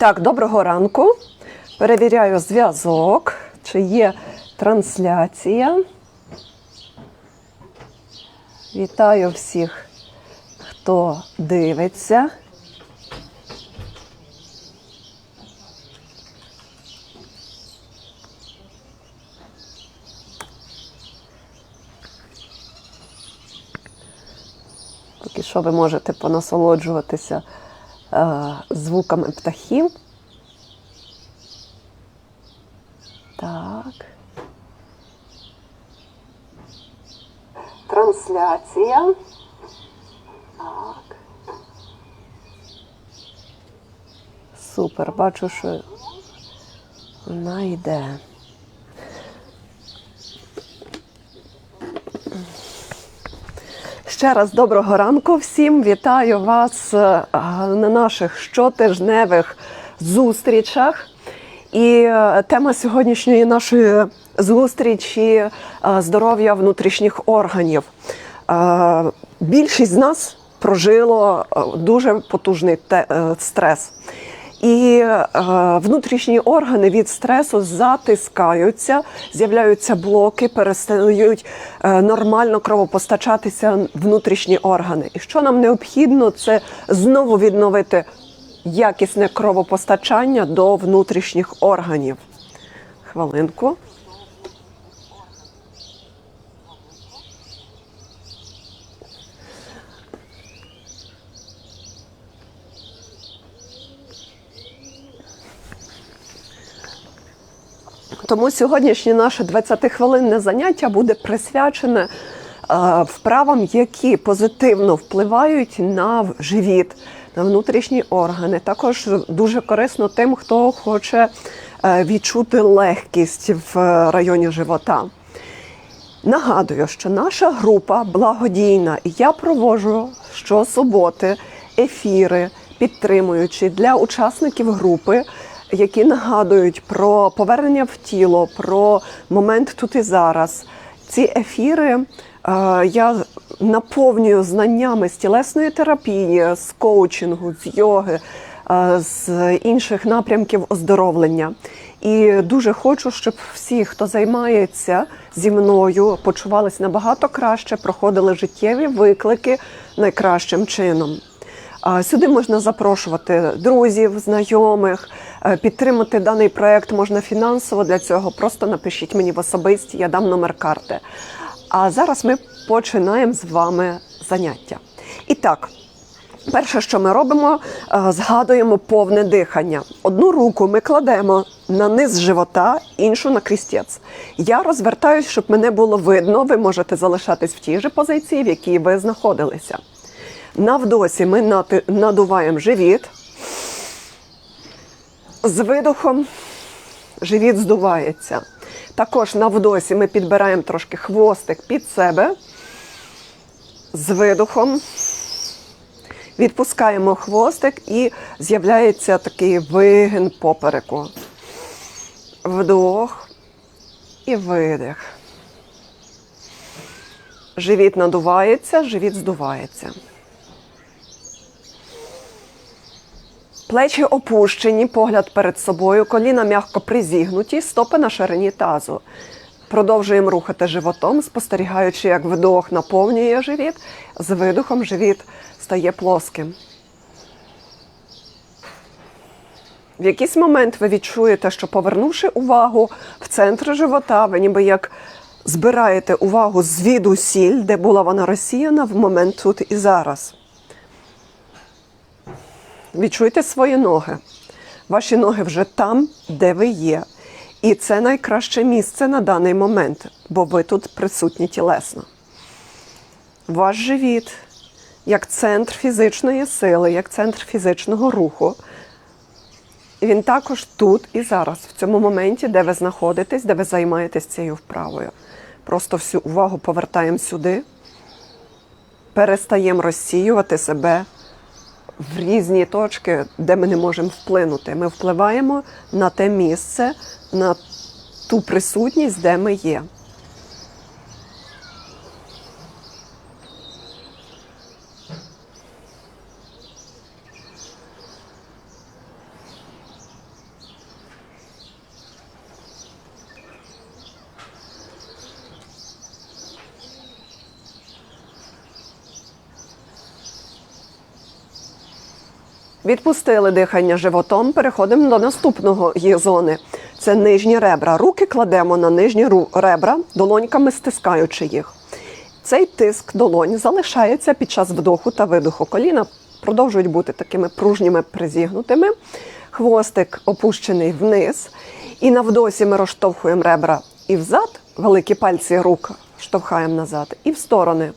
Так, доброго ранку. Перевіряю зв'язок, чи є трансляція. Вітаю всіх, хто дивиться. Поки що ви можете понасолоджуватися звуками птахів. Так. Трансляція. Так. Супер, бачу, що вона йде. Ще раз доброго ранку всім. Вітаю вас е, на наших щотижневих зустрічах. І е, тема сьогоднішньої нашої зустрічі е, здоров'я внутрішніх органів. Більшість з нас прожило дуже потужний стрес. І е, внутрішні органи від стресу затискаються, з'являються блоки, перестають е, нормально кровопостачатися внутрішні органи. І що нам необхідно, це знову відновити якісне кровопостачання до внутрішніх органів. Хвилинку. Тому сьогоднішнє наше 20-хвилинне заняття буде присвячене е, вправам, які позитивно впливають на живіт, на внутрішні органи. Також дуже корисно тим, хто хоче е, відчути легкість в районі живота. Нагадую, що наша група благодійна, і я проводжу щосуботи ефіри, підтримуючи для учасників групи, які нагадують про повернення в тіло, про момент тут і зараз. Ці ефіри е, я наповнюю знаннями з тілесної терапії, з коучингу, з йоги, е, з інших напрямків оздоровлення. І дуже хочу, щоб всі, хто займається зі мною, почувались набагато краще, проходили життєві виклики найкращим чином. Сюди можна запрошувати друзів, знайомих, е, підтримати даний проект можна фінансово. Для цього просто напишіть мені в особисті, я дам номер карти. А зараз ми починаємо з вами заняття. І так, Перше, що ми робимо, е, згадуємо повне дихання. Одну руку ми кладемо на низ живота, іншу на крістець. Я розвертаюсь, щоб мене було видно. Ви можете залишатись в тій же позиції, в якій ви знаходилися. На вдосі ми надуваємо живіт. З видохом живіт здувається. Також на вдосі ми підбираємо трошки хвостик під себе. З видохом Відпускаємо хвостик і з'являється такий вигин попереку. Вдох і видих. Живіт надувається, живіт здувається. Плечі опущені, погляд перед собою, коліна м'яко призігнуті, стопи на ширині тазу. Продовжуємо рухати животом, спостерігаючи, як вдох наповнює живіт, з видохом живіт стає плоским. В якийсь момент ви відчуєте, що повернувши увагу в центр живота, ви ніби як збираєте увагу звідусіль, де була вона розсіяна в момент тут і зараз. Відчуйте свої ноги. Ваші ноги вже там, де ви є. І це найкраще місце на даний момент, бо ви тут присутні тілесно. Ваш живіт як центр фізичної сили, як центр фізичного руху. Він також тут і зараз, в цьому моменті, де ви знаходитесь, де ви займаєтесь цією вправою. Просто всю увагу повертаємо сюди, перестаємо розсіювати себе в різні точки, де ми не можемо вплинути. Ми впливаємо на те місце, на ту присутність, де ми є. Відпустили дихання животом, переходимо до наступного її зони. Це нижні ребра. Руки кладемо на нижні ребра, долоньками стискаючи їх. Цей тиск долонь залишається під час вдоху та видоху. Коліна продовжують бути такими пружніми призігнутими. Хвостик опущений вниз. І на вдосі ми розштовхуємо ребра і взад, великі пальці рук штовхаємо назад, і в сторони.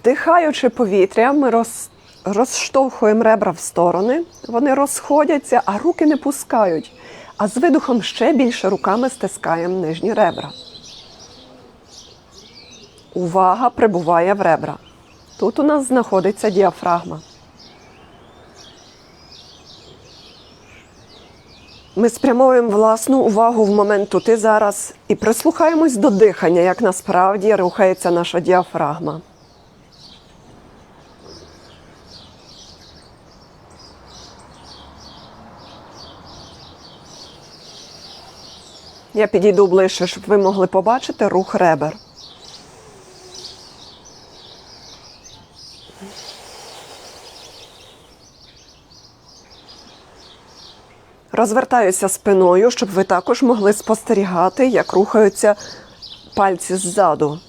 Вдихаючи повітря, ми роз, розштовхуємо ребра в сторони, вони розходяться, а руки не пускають. А з видухом ще більше руками стискаємо нижні ребра. Увага прибуває в ребра. Тут у нас знаходиться діафрагма. Ми спрямовуємо власну увагу в момент тут і зараз і прислухаємось до дихання, як насправді рухається наша діафрагма. Я підійду ближче, щоб ви могли побачити рух ребер. Розвертаюся спиною, щоб ви також могли спостерігати, як рухаються пальці ззаду.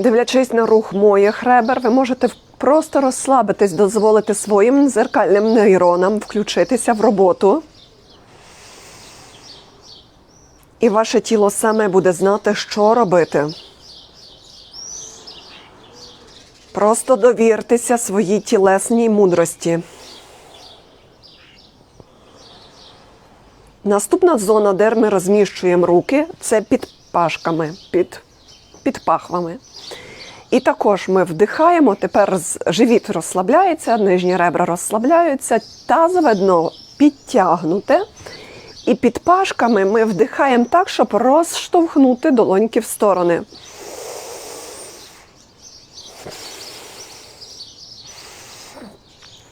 Дивлячись на рух моїх ребер, ви можете просто розслабитись, дозволити своїм дзеркальним нейронам включитися в роботу. І ваше тіло саме буде знати, що робити. Просто довіртеся своїй тілесній мудрості. Наступна зона, де ми розміщуємо руки, це під пашками, під, під пахвами. І також ми вдихаємо, тепер живіт розслабляється, нижні ребра розслабляються, тазове дно підтягнуте. І під пашками ми вдихаємо так, щоб розштовхнути долоньки в сторони.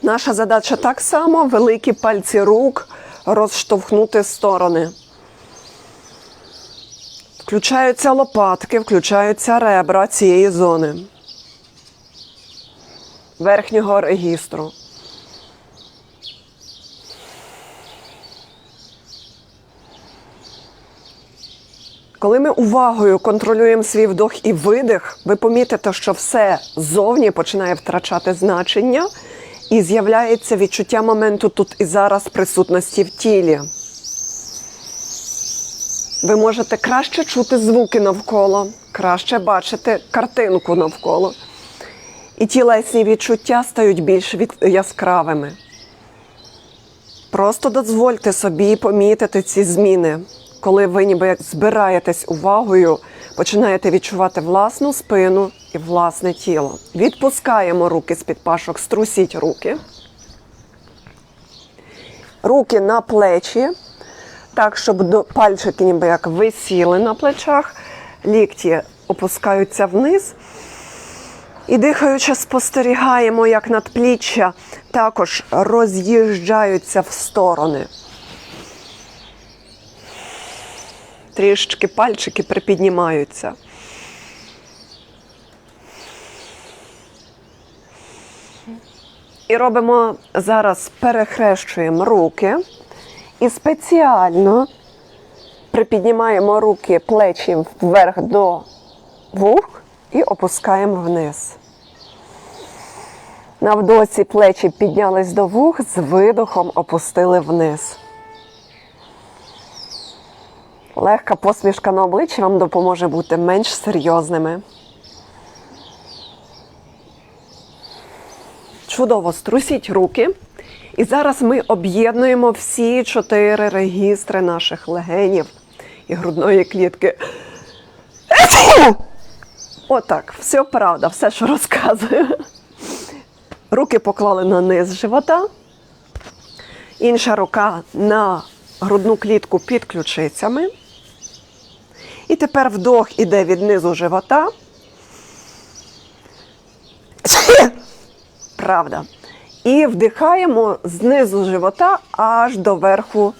Наша задача так само великі пальці рук розштовхнути сторони. Включаються лопатки, включаються ребра цієї зони. Верхнього регістру. Коли ми увагою контролюємо свій вдох і видих, ви помітите, що все ззовні починає втрачати значення і з'являється відчуття моменту тут і зараз присутності в тілі. Ви можете краще чути звуки навколо, краще бачити картинку навколо. І тілесні відчуття стають більш яскравими. Просто дозвольте собі помітити ці зміни, коли ви ніби як збираєтесь увагою, починаєте відчувати власну спину і власне тіло. Відпускаємо руки з-під пашок, струсіть руки. Руки на плечі, так, щоб пальчики ніби як висіли на плечах, лікті опускаються вниз. І дихаючи, спостерігаємо, як надпліччя також роз'їжджаються в сторони. Трішечки пальчики припіднімаються. І робимо зараз перехрещуємо руки і спеціально припіднімаємо руки плечі вверх до вух і опускаємо вниз. На вдосі плечі піднялись до вух, з видохом опустили вниз. Легка посмішка на обличчі вам допоможе бути менш серйозними. Чудово, струсіть руки. І зараз ми об'єднуємо всі чотири регістри наших легенів і грудної клітки. Отак, все правда, все, що розказую. Руки поклали на низ живота. Інша рука на грудну клітку під ключицями. І тепер вдох іде від низу живота. Правда. І вдихаємо знизу живота аж до верху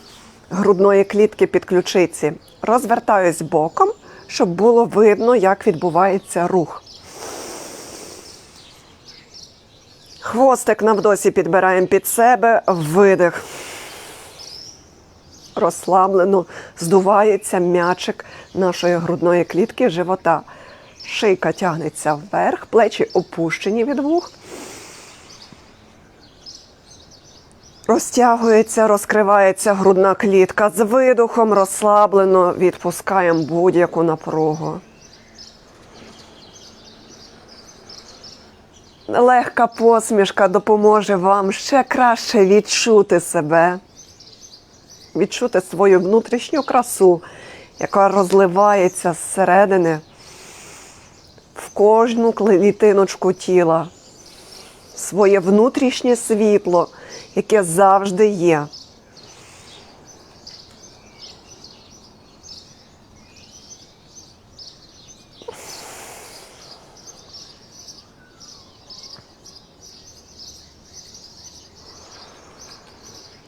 грудної клітки під ключиці. Розвертаюсь боком, щоб було видно, як відбувається рух. Хвостик на вдосі підбираємо під себе, видих. Розслаблено здувається м'ячик нашої грудної клітки живота. Шийка тягнеться вверх, плечі опущені від вух. Розтягується, розкривається грудна клітка. З видухом розслаблено відпускаємо будь-яку напругу. Легка посмішка допоможе вам ще краще відчути себе, відчути свою внутрішню красу, яка розливається зсередини в кожну клітиночку тіла, своє внутрішнє світло, яке завжди є.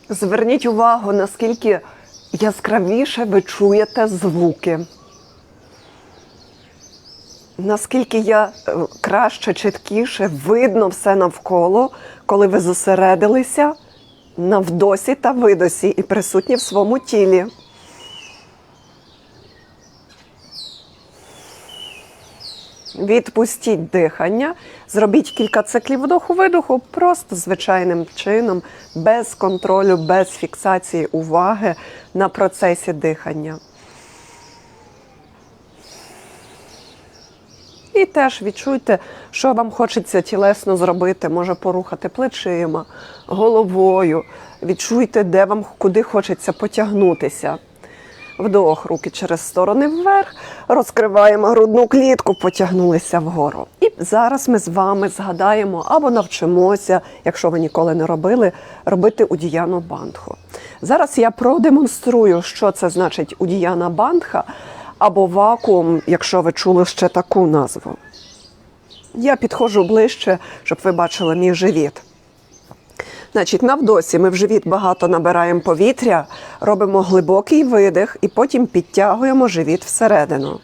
Зверніть увагу, наскільки яскравіше ви чуєте звуки. Наскільки я е, краще, чіткіше видно все навколо, коли ви зосередилися на вдосі та видосі і присутні в своєму тілі. Відпустіть дихання, зробіть кілька циклів вдоху-видоху просто звичайним чином, без контролю, без фіксації уваги на процесі дихання. І теж відчуйте, що вам хочеться тілесно зробити, може порухати плечима, головою. Відчуйте, де вам куди хочеться потягнутися. Вдох, руки через сторони вверх, розкриваємо грудну клітку, потягнулися вгору. І зараз ми з вами згадаємо або навчимося, якщо ви ніколи не робили, робити удіяну бандху. Зараз я продемонструю, що це значить удіяна бандха або вакуум, якщо ви чули ще таку назву. Я підходжу ближче, щоб ви бачили мій живіт. Значить, на вдосі ми в живіт багато набираємо повітря, робимо глибокий видих і потім підтягуємо живіт всередину.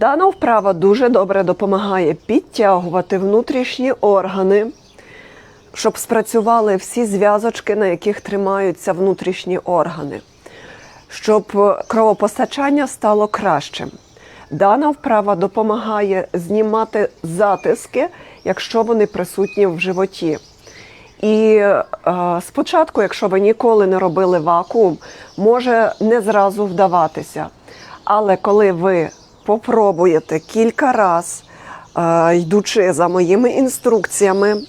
Дана вправа дуже добре допомагає підтягувати внутрішні органи, щоб спрацювали всі зв'язочки, на яких тримаються внутрішні органи, щоб кровопостачання стало кращим. Дана вправа допомагає знімати затиски, якщо вони присутні в животі. І е, спочатку, якщо ви ніколи не робили вакуум, може не зразу вдаватися. Але коли ви попробуєте кілька разів, е, йдучи за моїми інструкціями,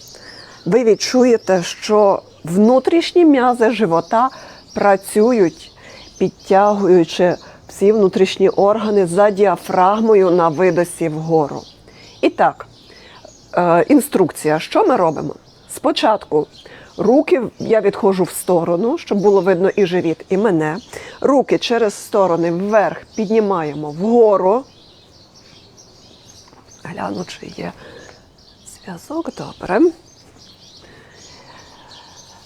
ви відчуєте, що внутрішні м'язи живота працюють, підтягуючи всі внутрішні органи за діафрагмою на видосі вгору. І так, е, інструкція, що ми робимо? Спочатку руки я відходжу в сторону, щоб було видно і живіт, і мене. Руки через сторони вверх піднімаємо вгору. Гляну, чи є зв'язок. Добре.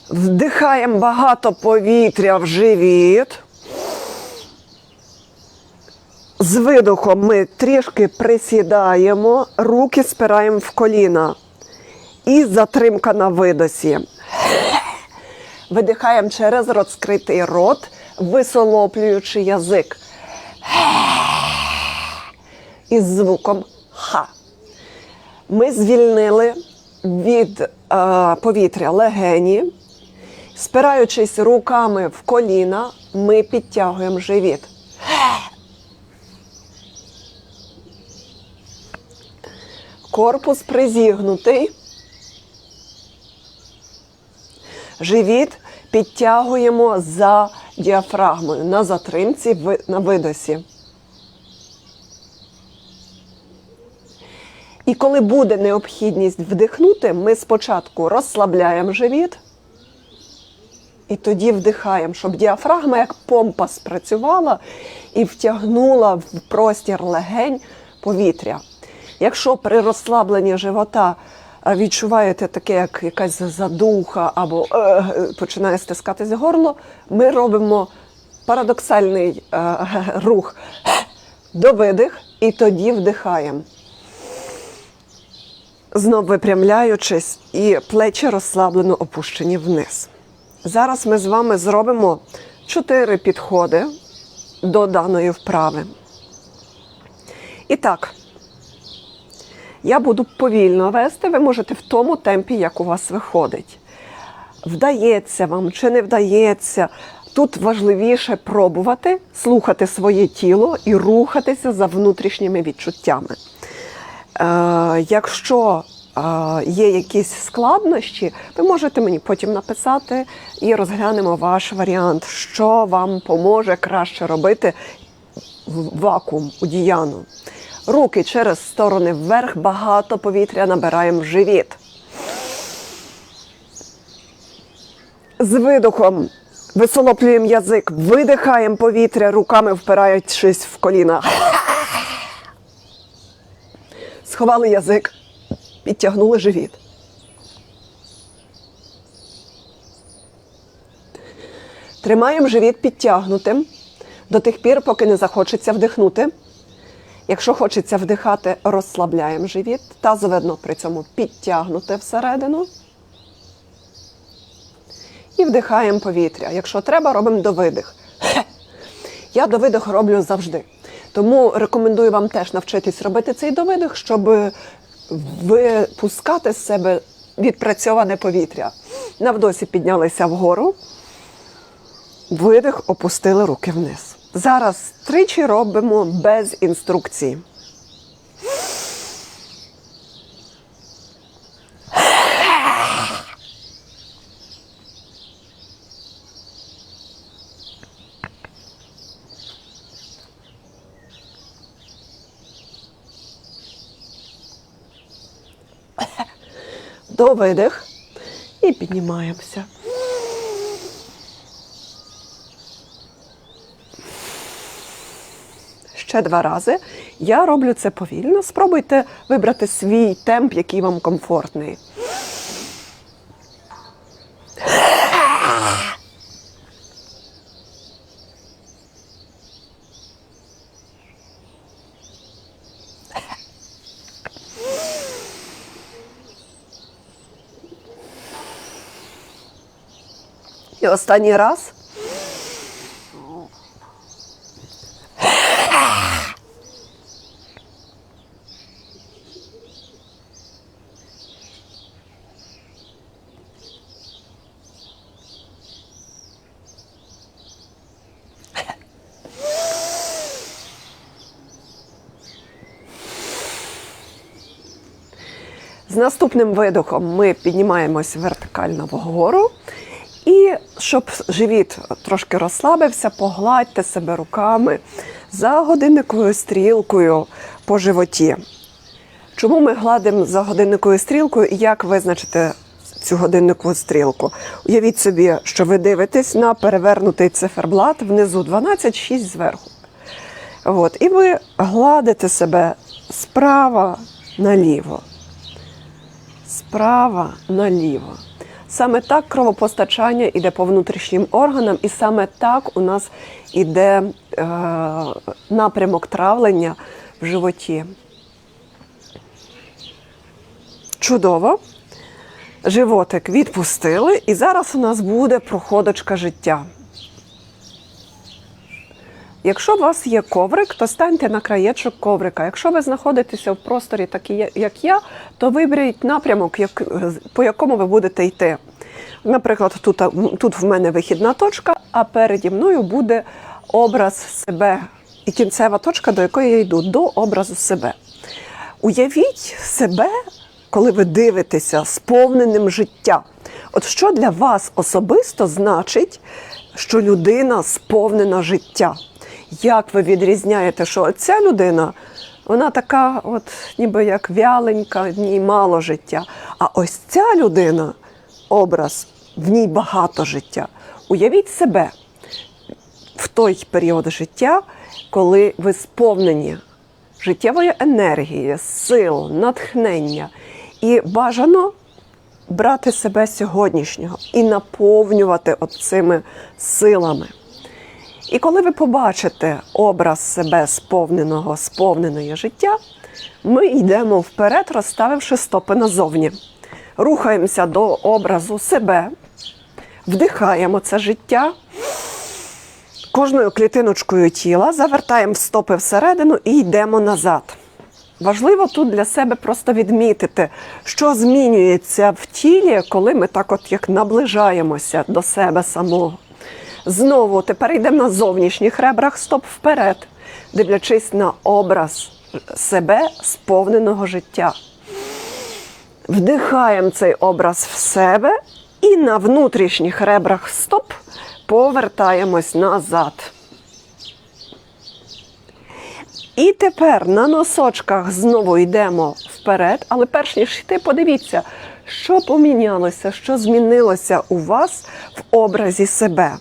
Вдихаємо багато повітря в живіт. З видохом ми трішки присідаємо, руки спираємо в коліна. І затримка на видосі. Видихаємо через розкритий рот, висолоплюючи язик. Із звуком Х. Ми звільнили від е, повітря легені. Спираючись руками в коліна, ми підтягуємо живіт. Корпус призігнутий. Живіт підтягуємо за діафрагмою на затримці на видосі. І коли буде необхідність вдихнути, ми спочатку розслабляємо живіт і тоді вдихаємо, щоб діафрагма як помпа спрацювала і втягнула в простір легень повітря. Якщо при розслабленні живота е, відчуваєте таке, як якась задуха або е, починає стискатись горло, ми робимо парадоксальний е, рух до видих і тоді вдихаємо. Знов випрямляючись і плечі розслаблено опущені вниз. Зараз ми з вами зробимо чотири підходи до даної вправи. І так, я буду повільно вести, ви можете в тому темпі, як у вас виходить. Вдається вам чи не вдається. Тут важливіше пробувати слухати своє тіло і рухатися за внутрішніми відчуттями. Е, якщо е, є якісь складнощі, ви можете мені потім написати і розглянемо ваш варіант, що вам поможе краще робити вакуум у діяну. Руки через сторони вверх, багато повітря набираємо в живіт. З видохом висолоплюємо язик, видихаємо повітря, руками впираючись в коліна. Сховали язик, підтягнули живіт. Тримаємо живіт підтягнутим до тих пір, поки не захочеться вдихнути. Якщо хочеться вдихати, розслабляємо живіт. Тазове дно при цьому підтягнуте всередину. І вдихаємо повітря. Якщо треба, робимо довидих. Я довидих роблю завжди. Тому рекомендую вам теж навчитись робити цей довидих, щоб випускати з себе відпрацьоване повітря. На вдосі піднялися вгору, видих, опустили руки вниз. Зараз тричі робимо без інструкції. До видих і піднімаємося. Ще два рази. Я роблю це повільно. Спробуйте вибрати свій темп, який вам комфортний. І останній раз. З наступним видохом ми піднімаємось вертикально вгору. Щоб живіт трошки розслабився, погладьте себе руками за годинниковою стрілкою по животі. Чому ми гладимо за годинниковою стрілкою і як визначити цю годинникову стрілку? Уявіть собі, що ви дивитесь на перевернутий циферблат внизу 12, 6 зверху. От, і ви гладите себе справа наліво. Справа наліво. Саме так кровопостачання йде по внутрішнім органам, і саме так у нас іде е, напрямок травлення в животі. Чудово. Животик відпустили, і зараз у нас буде проходочка життя. Якщо у вас є коврик, то станьте на краєчок коврика. Якщо ви знаходитеся в просторі, такий, як я, то виберіть напрямок, по якому ви будете йти. Наприклад, тут, тут в мене вихідна точка, а переді мною буде образ себе і кінцева точка, до якої я йду, до образу себе. Уявіть себе, коли ви дивитеся сповненим життя. От що для вас особисто значить, що людина сповнена життя? Як ви відрізняєте, що ця людина, вона така, от ніби як вяленька, в ній мало життя. А ось ця людина, образ, в ній багато життя. Уявіть себе в той період життя, коли ви сповнені життєвої енергії, сил, натхнення. І бажано брати себе сьогоднішнього і наповнювати от цими силами. І коли ви побачите образ себе сповненого, сповненої життя, ми йдемо вперед, розставивши стопи назовні. Рухаємося до образу себе, вдихаємо це життя кожною клітиночкою тіла, завертаємо стопи всередину і йдемо назад. Важливо тут для себе просто відмітити, що змінюється в тілі, коли ми так от як наближаємося до себе самого. Знову тепер йдемо на зовнішніх ребрах стоп вперед, дивлячись на образ себе сповненого життя. Вдихаємо цей образ в себе і на внутрішніх ребрах стоп повертаємось назад. І тепер на носочках знову йдемо вперед, але перш ніж йти, подивіться, що помінялося, що змінилося у вас в образі себе.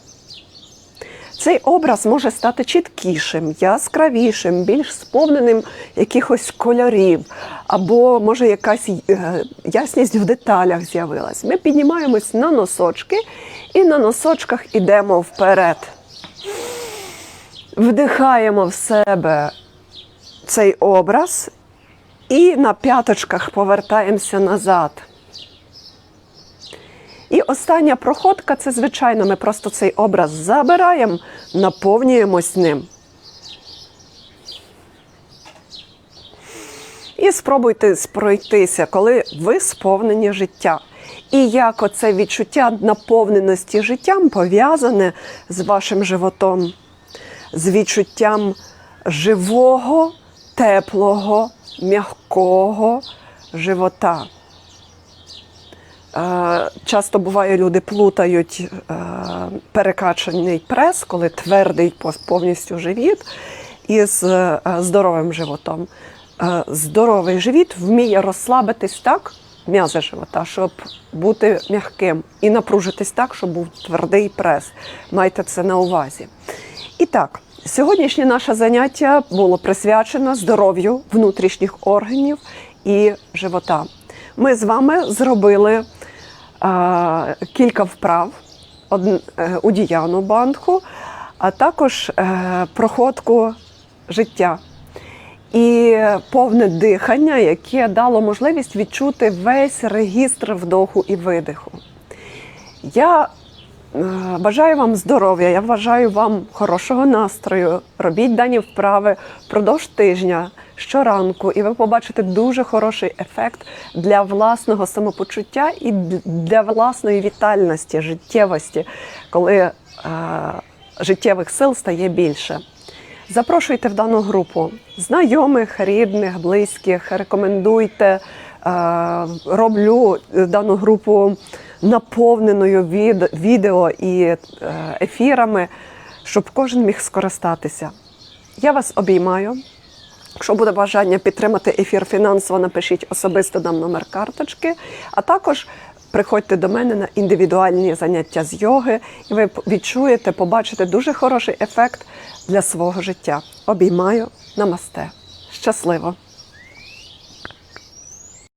Цей образ може стати чіткішим, яскравішим, більш сповненим якихось кольорів, або може якась е, ясність в деталях з'явилась. Ми піднімаємось на носочки і на носочках йдемо вперед. Вдихаємо в себе цей образ і на п'яточках повертаємося назад. І остання проходка це, звичайно, ми просто цей образ забираємо, наповнюємось ним. І спробуйте пройтися, коли ви сповнені життя. І як оце відчуття наповненості життям пов'язане з вашим животом, з відчуттям живого, теплого, м'якого живота. Е, Часто буває, люди плутають е, перекачаний прес, коли твердий повністю живіт, із е, здоровим животом. Здоровий живіт вміє розслабитись так, м'язи живота, щоб бути м'яким, і напружитись так, щоб був твердий прес. Майте це на увазі. І так, сьогоднішнє наше заняття було присвячено здоров'ю внутрішніх органів і живота. Ми з вами зробили кілька вправ е, у Діяну банку, а також е, проходку життя і повне дихання, яке дало можливість відчути весь регістр вдоху і видиху. Я бажаю вам здоров'я, я бажаю вам хорошого настрою. Робіть дані вправи впродовж тижня щоранку, і ви побачите дуже хороший ефект для власного самопочуття і для власної вітальності, життєвості, коли е, життєвих сил стає більше. Запрошуйте в дану групу знайомих, рідних, близьких, рекомендуйте. Е, Роблю дану групу наповненою від, відео і е, ефірами, щоб кожен міг скористатися. Я вас обіймаю. Якщо буде бажання підтримати ефір фінансово, напишіть особисто дам номер карточки, а також приходьте до мене на індивідуальні заняття з йоги, і ви відчуєте, побачите дуже хороший ефект для свого життя. Обіймаю, намасте. Щасливо!